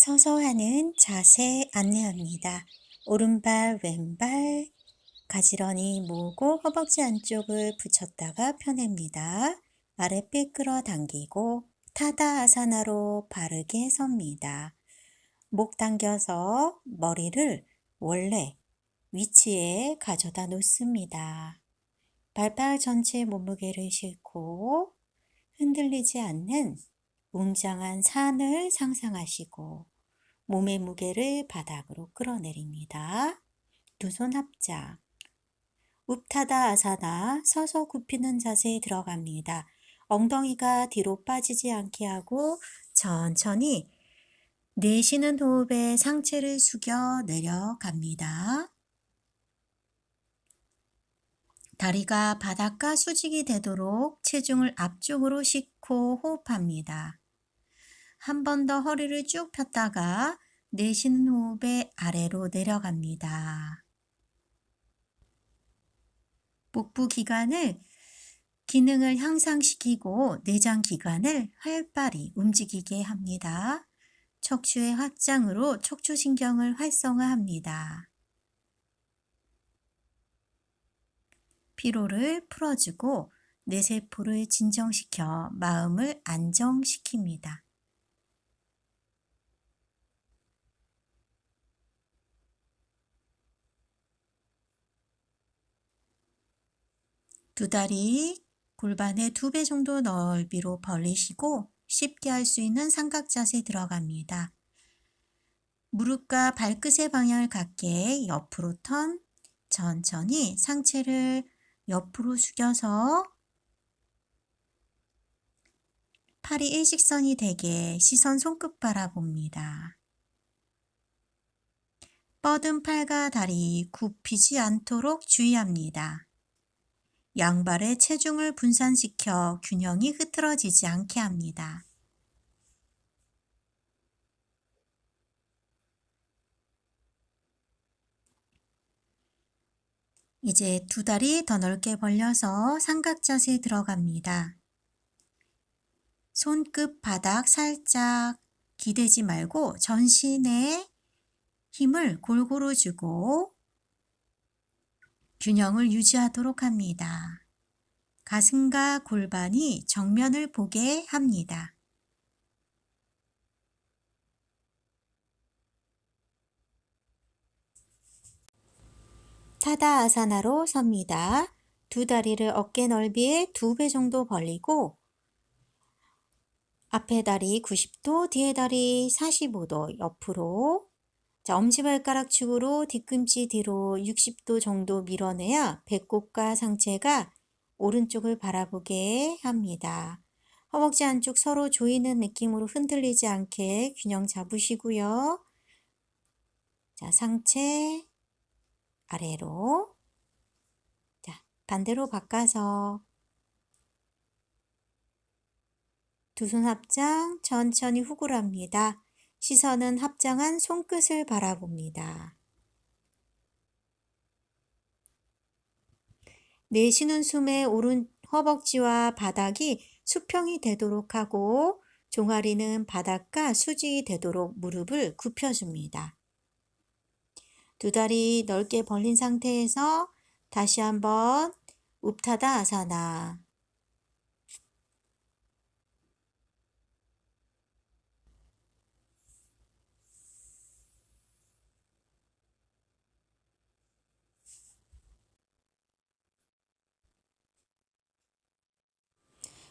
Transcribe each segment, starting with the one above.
서서 하는 자세 안내합니다. 오른발, 왼발 가지런히 모으고 허벅지 안쪽을 붙였다가 펴냅니다. 아랫배 끌어당기고 타다 아사나로 바르게 섭니다. 목 당겨서 머리를 원래 위치에 가져다 놓습니다. 발바닥 전체 몸무게를 싣고 흔들리지 않는 웅장한 산을 상상하시고 몸의 무게를 바닥으로 끌어내립니다. 두 손 합작. 웁타다 아사나 서서 굽히는 자세에 들어갑니다. 엉덩이가 뒤로 빠지지 않게 하고 천천히 내쉬는 호흡에 상체를 숙여 내려갑니다. 다리가 바닥과 수직이 되도록 체중을 앞쪽으로 싣고 호흡합니다. 한 번 더 허리를 쭉 폈다가 내쉬는 호흡에 아래로 내려갑니다. 복부 기관을 기능을 향상시키고 내장 기관을 활발히 움직이게 합니다. 척추의 확장으로 척추신경을 활성화합니다. 피로를 풀어주고 뇌세포를 진정시켜 마음을 안정시킵니다. 두 다리 골반의 두 배 정도 넓이로 벌리시고 쉽게 할 수 있는 삼각 자세 들어갑니다. 무릎과 발끝의 방향을 같게 옆으로 턴 천천히 상체를 옆으로 숙여서 팔이 일직선이 되게 시선 손끝 바라봅니다. 뻗은 팔과 다리 굽히지 않도록 주의합니다. 양발의 체중을 분산시켜 균형이 흐트러지지 않게 합니다. 이제 두 다리 더 넓게 벌려서 삼각 자세 들어갑니다. 손끝 바닥 살짝 기대지 말고 전신에 힘을 골고루 주고 균형을 유지하도록 합니다. 가슴과 골반이 정면을 보게 합니다. 타다 아사나로 섭니다. 두 다리를 어깨 넓이의 두 배 정도 벌리고 앞에 다리 90도, 뒤에 다리 45도 옆으로 자, 엄지발가락 축으로 뒤꿈치 뒤로 60도 정도 밀어내야 배꼽과 상체가 오른쪽을 바라보게 합니다. 허벅지 안쪽 서로 조이는 느낌으로 흔들리지 않게 균형 잡으시고요. 자, 상체 아래로 자, 반대로 바꿔서 두 손 합장 천천히 후굴합니다. 시선은 합장한 손끝을 바라봅니다. 내쉬는 숨에 오른 허벅지와 바닥이 수평이 되도록 하고 종아리는 바닥과 수직이 되도록 무릎을 굽혀줍니다. 두 다리 넓게 벌린 상태에서 다시 한번 웁타다 아사나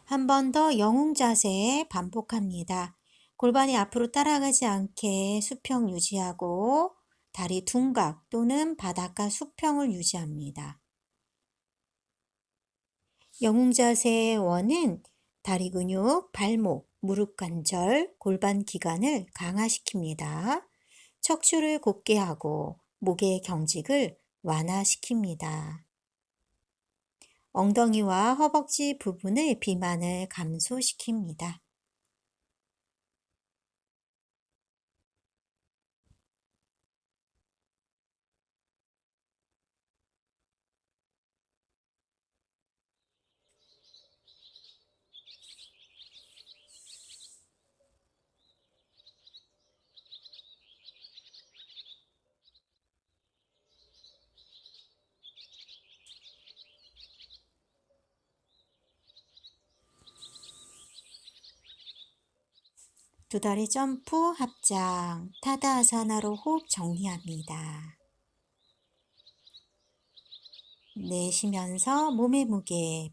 한 번 더 영웅 자세 반복합니다. 골반이 앞으로 따라가지 않게 수평 유지하고 다리 둔각 또는 바닥과 수평을 유지합니다. 영웅 자세의 원은 다리 근육, 발목, 무릎 관절, 골반 기관을 강화시킵니다. 척추를 곧게 하고 목의 경직을 완화시킵니다. 엉덩이와 허벅지 부분의 비만을 감소시킵니다. 두 다리 점프, 합장, 타다아사나로 호흡 정리합니다. 내쉬면서 몸의 무게